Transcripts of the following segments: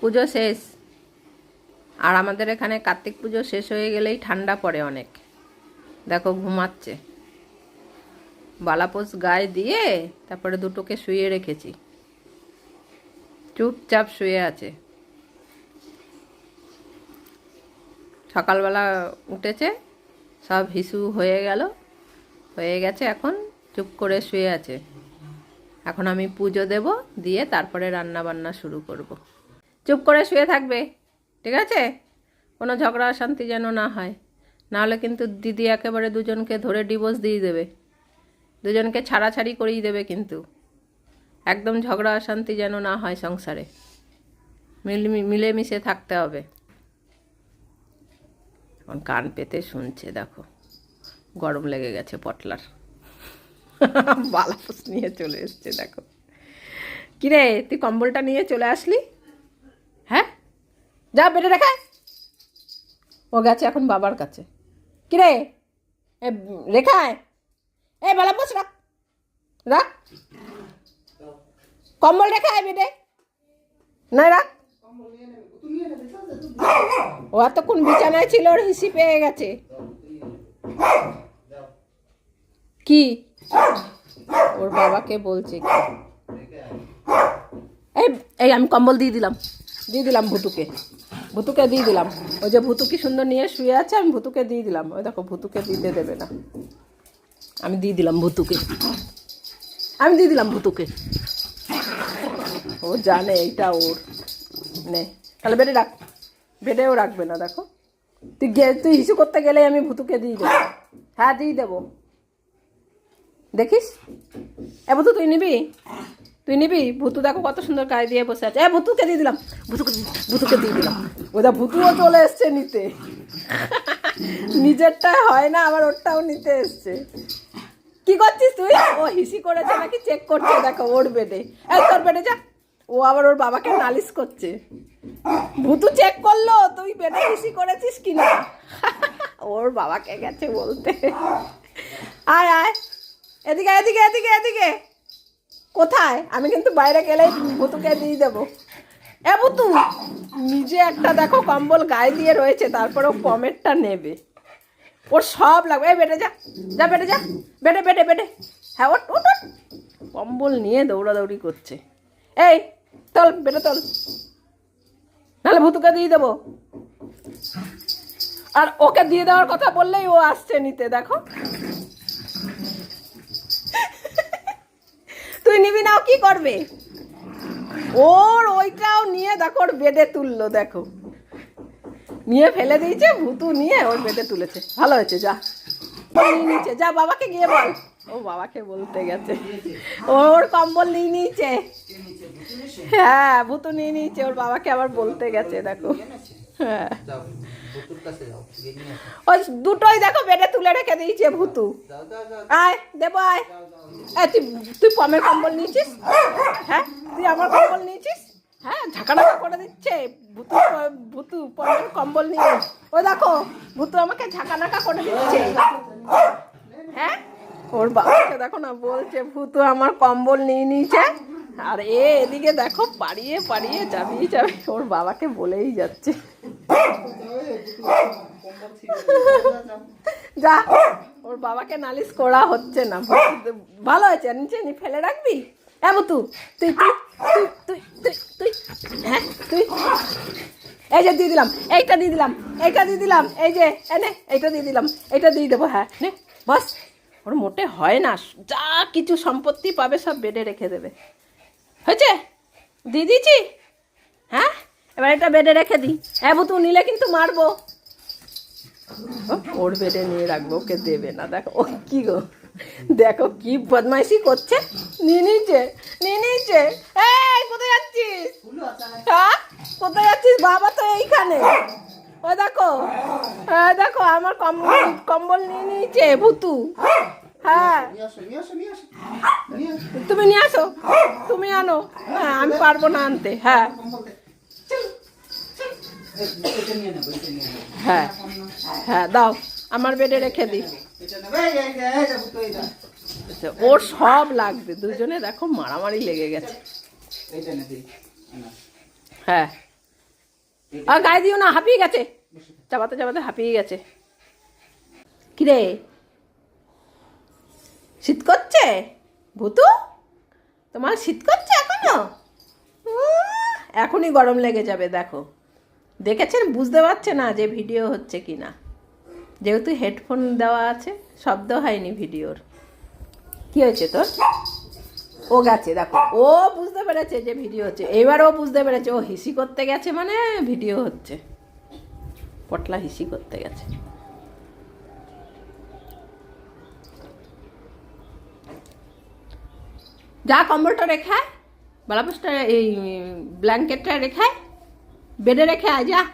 পুজো শেষ। আর আমাদের এখানে কার্তিক পুজো শেষ হয়ে গেলেই ঠান্ডা পড়ে অনেক। দেখো ঘুমাচ্ছে। বালাপোষ গায়ে দিয়ে তারপরে দুটোকে শুয়ে রেখেছি। চুপচাপ শুয়ে আছে। সকালবেলা উঠেছে, সব হিসু হয়ে গেল। হয়ে গেছে এখন, চুপ করে শুয়ে আছে। এখন আমি পুজো দেব, দিয়ে তারপরে রান্না বান্না শুরু করব। চুপ করে শুয়ে থাকবে, ঠিক আছে? কোনো ঝগড়া অশান্তি যেন না হয়। নাহলে কিন্তু দিদি একেবারে দুজনকে ধরে ডিভোর্স দিয়ে দেবে। দুজনকে ছাড়াছাড়ি করিয়ে দেবে কিন্তু। একদম ঝগড়া অশান্তি যেন না হয় সংসারে। মিল মিলেমিশে থাকতে হবে। এখন কান পেতে শুনছে, দেখো। গরম লেগে গেছে পটলার। বালাপুস নিয়ে চলে এসছে, দেখো। কিরে, তুই কম্বলটা নিয়ে চলে আসলি? যা বেটে রেখা। ও গেছে এখন বাবার কাছে। কিরে? এ, রেখায়? এ বালাপুস রাখ। রাখ। কম্বল রেখা আয় বেটে না রাখ। ও এতক্ষণ বিছানায় ছিল, ওর হিসি পেয়ে গেছে। কি? ওর বাবাকে বলছে এই এই, আমি কম্বল দিয়ে দিলাম। দিয়ে দিলাম ভুতুকে। ভুতুকে দিয়ে দিলাম। ওই যে ভুতু কি সুন্দর নিয়ে শুয়ে আছে, আমি ভুতুকে দিয়ে দিলাম। ওই দেখো, ভুতুকে দিতে দেবে না। আমি দিয়ে দিলাম ভুতুকে। আমি দিয়ে দিলাম ভুতুকে। ও জানে, এইটা ওর। নে, তাহলে বেডে রাখ। বেডেও রাখবে না, দেখো। তুই গে, তুই হিসু করতে গেলেই আমি ভুতুকে দিয়ে দেবো। হ্যাঁ দিয়ে দেবো। দেখিস? এ ভুতু, তুই নিবি? তুই নিবি? ভুতু দেখো কত সুন্দর গায়ে দিয়ে বসে আছে। এ, ভুতুকে দিয়ে দিলাম। ভুতুকে ভুতুকে দিয়ে দিলাম। ওটা ভুতুও চলে এসছে নিতে। নিজেরটা হয় না, আবার ওরটাও নিতে এসছে। কি করছিস তুই? ও হিসি করেছে নাকি? চেক করছে, দেখো, ওর বেডে এই তোর বেডে যা। ও আবার ওর বাবাকে নালিশ করছে। ভুতু চেক করল, তুই বেডে হিসি করেছিস কি না ওর বাবাকে গেছে বলতে। আয় আয়। এদিকে এদিকে এদিকে এদিকে। কোথায়? আমি কিন্তু বাইরে গেলেই ভুতুকে দিয়ে দেবো। এ ভুতু, নিজে একটা দেখো কম্বল গায়ে দিয়ে রয়েছে, তারপরে ও কমেরটা নেবে। ওর সব লাগবে। এই বেটে যা যা বেটে যা, বেটে বেটে বেটে। হ্যাঁ ওট ওট। কম্বল নিয়ে দৌড়াদৌড়ি করছে। এই, তল, বেটে তল। নাহলে ভুতুকে দিয়ে দেবো। আর ওকে দিয়ে দেওয়ার কথা বললেই ও আসছে নিতে, দেখো তুই নিবি না কি করবে? ওর ওইটাও নিয়ে দেখো, ওর বেডে তুললো, দেখো। নিয়ে ফেলে দিয়েছে, ভুতু নিয়ে ওর বেডে তুলেছে। ভালো হয়েছে, যা। নিয়েছে, যা, বাবাকে গিয়ে বল। ও বাবাকে বলতে গেছে। ওর কম্বল নিয়ে নিয়েছে। হ্যাঁ ভুতু নিয়ে নিয়েছে, ওর বাবাকে আবার বলতে গেছে, দেখো। হ্যাঁ। ওই দুটোই দেখো বেডে তুলে রেখে দিয়েছে ভুতু। যাও যাও যাও আয় দেবো আয়। তুই তুই পমের কম্বল নিয়েছিস? হ্যাঁ? তুই আমার কম্বল নিয়েছিস? হ্যাঁ ঝাঁকানাকা করে দিচ্ছে। ভুতু ভুতু পমের কম্বল নিয়ে ও দেখো ভুতু আমাকে ঝাঁকানাকা করে দিচ্ছে। হ্যাঁ? ওর বাবাকে দেখো না বলছে ভুতু আমার কম্বল নিয়ে নিয়েছে। আর এ এদিকে দেখো পাড়িয়ে পাড়িয়ে যাবি যাবে ওর বাবাকে বলেই যাচ্ছে। যা, ওর বাবাকে নালিশ করা হচ্ছে না। ভালো হয়েছে, নিচে নি, ফেলে রাখবি? হ্যাঁ তুই তুই তুই তুই তুই হ্যাঁ তুই। এই যে দিয়ে দিলাম, এইটা দিয়ে দিলাম, এইটা দিয়ে দিলাম, এই যে এনে এইটা দিয়ে দিলাম, এইটা দিয়ে দেবো হ্যাঁ। নে, বাস, ওর মোটে হয় না, যা কিছু সম্পত্তি পাবে সব বেডে রেখে দেবে। হয়েছে? দিয়ে দিয়েছি? হ্যাঁ? এবার এটা বেডে রেখে দিই হ্যাঁ তুই নিলে কিন্তু মারবো। ওর বেডে নিয়ে রাখব, ওকে দেবে না। দেখো, ও কি গো? দেখো কি বদমাইশি করছে। নিয়ে নিয়েছে, নিয়ে এই, কোথায় যাচ্ছিস? হ্যাঁ? কোথায় যাচ্ছিস? বাবা তো এইখানে। ও দেখো হ্যাঁ দেখো, আমার কম্বল কম্বল নিয়ে নিয়েছে, ভুতু। হ্যাঁ। তুমি নিয়ে আসো, তুমি আনো। হ্যাঁ আমি পারব না আনতে হ্যাঁ কম্বল দে। চল, চল। এই, এটা নিয়ে নেব, এটা নিয়ে নেব। হ্যাঁ। হ্যাঁ দাও। আমার বেডে রেখে দিই। আচ্ছা, ওর সব লাগবে। দুজনে দেখো মারামারি লেগে গেছে। হ্যাঁ। আর গায়ে দিও না হাঁপিয়ে গেছে। চাবাতে চাবাতে হাঁপিয়ে গেছে। কিরে? শীত করছে? ভূতু? তোমার শীত করছে এখনও? এখনই গরম লেগে যাবে দেখো। দেখেছেন? বুঝতে পারছে না যে ভিডিও হচ্ছে কি না যেহেতু হেডফোন দেওয়া আছে শব্দ হয়নি ভিডিওর। কি হয়েছে তোর? ও গেছে দেখো। ও বুঝতে পেরেছে যে ভিডিও হচ্ছে। এবার ও বুঝতে পেরেছে ও হিসি করতে গেছে মানে ভিডিও হচ্ছে। পটলা হিসি করতে গেছে। যা কম্বলটা রেখায় বালাপোসটা এই ব্ল্যাঙ্কেটটা রেখে আয়, বেডে রেখে আয়, যা।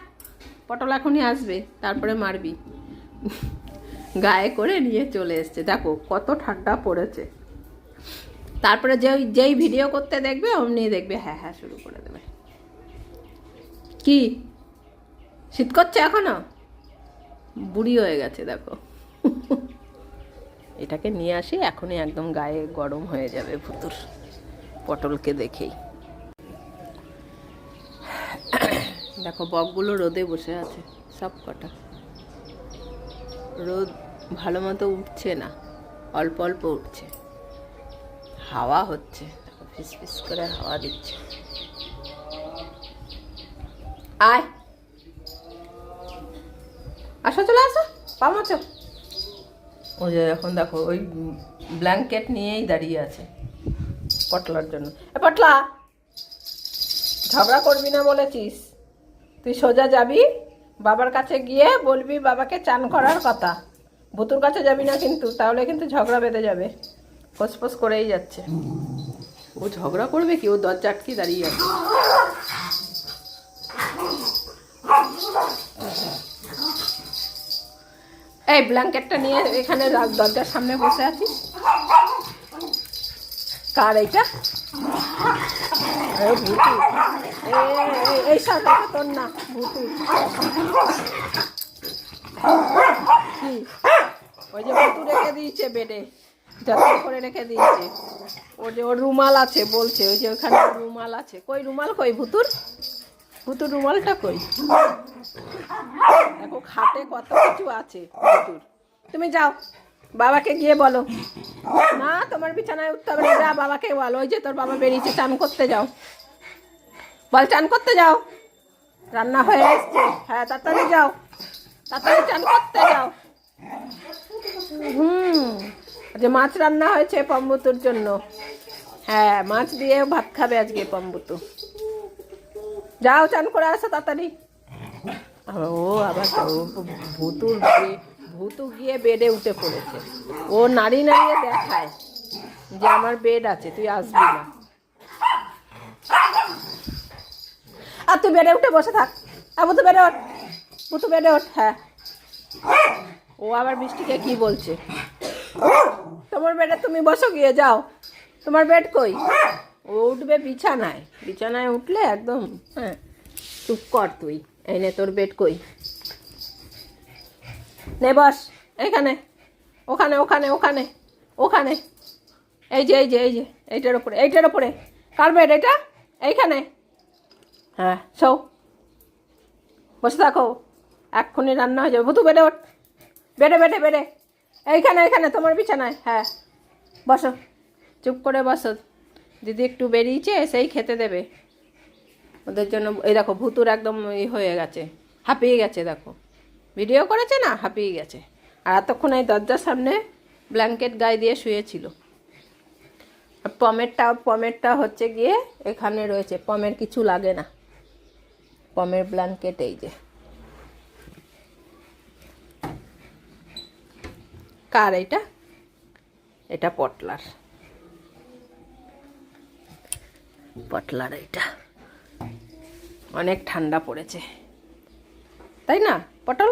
পটল এখনই আসবে, তারপরে মারবি। গায়ে করে নিয়ে চলে এসছে। দেখো, কত ঠান্ডা পড়েছে। তারপরে যে যেই ভিডিও করতে দেখবে, অমনি দেখবে হ্যাঁ হ্যাঁ শুরু করে দেবে। কি? শীত করছে এখনও? বুড়ি হয়ে গেছে, দেখো। এটাকে নিয়ে আসি, এখনই একদম গায়ে গরম হয়ে যাবে ভুতুর। পটলকে দেখেই। দেখো, বকগুলো রোদে বসে আছে, সব কটা। রোদ ভালো মতো উঠছে না, অল্প অল্প উঠছে। হাওয়া হচ্ছে ফিস ফিস করে হাওয়া দিচ্ছে। আয়! আসো, চলে আসো পামাচো ওই যে এখন দেখো, ওই ব্ল্যাঙ্কেট নিয়েই দাঁড়িয়ে আছে, পটলার জন্য। এ, পটলা! ঝগড়া করবি না বলেছিস? তুই সোজা যাবি বাবার কাছে গিয়ে বলবি বাবাকে চান করার কথা। ভুতুর কাছে যাবি না কিন্তু, তাহলে কিন্তু ঝগড়া বেঁধে যাবে। ফোসফোস করেই যাচ্ছে। ও ঝগড়া করবে কি? ও দরজা আটকে দাঁড়িয়ে আছে। এই ব্ল্যাঙ্কেটটা নিয়ে এখানে দরজার সামনে বসে আছি কার এইটা? তোর না ওই যে রেখে দিয়েছে বেডে, যত্ন করে রেখে দিয়েছে। যে ওর রুমাল আছে, বলছে, ওই যে ওখানে রুমাল আছে। কই রুমাল কই ভুতুর? ভুতুর রুমালটা কই? দেখো, খাটে কত কিছু আছে ভুতুর। তুমি যাও। বাবাকে গিয়ে বলো। না তোমার বিছানায় উঠতে হবে যা বাবাকে বলো, ওই যে তোর বাবা বেরিয়েছে, চান করতে যাও। বল, চান করতে যাও। রান্না হয়ে এসছে। হ্যাঁ তাড়াতাড়ি যাও। তাড়াতাড়ি চান করতে যাও। হুম। যে মাছ রান্না হয়েছে পম্বুতুর জন্য। হ্যাঁ মাছ দিয়ে ভাত খাবে আজকে পম্বুতু। যাও, চান করে আসো তাড়াতাড়ি। ও, আবার ভুতুর ভুতু গিয়ে বেডে উঠে পড়েছে। ও নাড়ি নাড়িয়ে দেখায় যে আমার বেড আছে, তুই আসবি না। আর তুই বেডে উঠে বসে থাক। আর ভুতু বেডে ওঠ, ভুতু বেডে ওঠ হ্যাঁ। ও আবার বৃষ্টিকে কি বলছে? তোমার বেডে তুমি বসো গিয়ে, যাও। তোমার বেড কই? ও উঠবে বিছানায়। বিছানায় উঠলে একদম হ্যাঁ চুপ কর তুই। এনে তোর বেড কই? নে বস। এইখানে। ওখানে ওখানে ওখানে ওখানে। এই যে এই যে এই যে, এইটার ওপরে এইটার ওপরে কার বেড এটা এইখানে। হ্যাঁ সৌ বসে থাকো। এক্ষুনি রান্না হয়ে যাবে। ভুতু, বেডে ওঠ। বেডে বেডে বেডে। এইখানে এইখানে, তোমার বিছানায়। হ্যাঁ। বসো। চুপ করে বসো। দিদি একটু বেরিয়েছে, সেই খেতে দেবে। ওদের জন্য, এই দেখো, ভুতুর একদম ই হয়ে গেছে। হাঁপিয়ে গেছে, দেখো। ভিডিও করেছে না, হাঁপিয়ে গেছে। আর এতক্ষণ এই দরজার সামনে ব্ল্যাঙ্কেট গায়ে দিয়ে শুয়েছিল। আর পমেরটা পমেরটা হচ্ছে গিয়ে এখানে রয়েছে। পমের কিছু লাগে না। পমের ব্ল্যাঙ্কেট এই যে। কার এটা এটা পটলার। পটলার এটা অনেক ঠান্ডা পড়েছে। তাই না, পটল?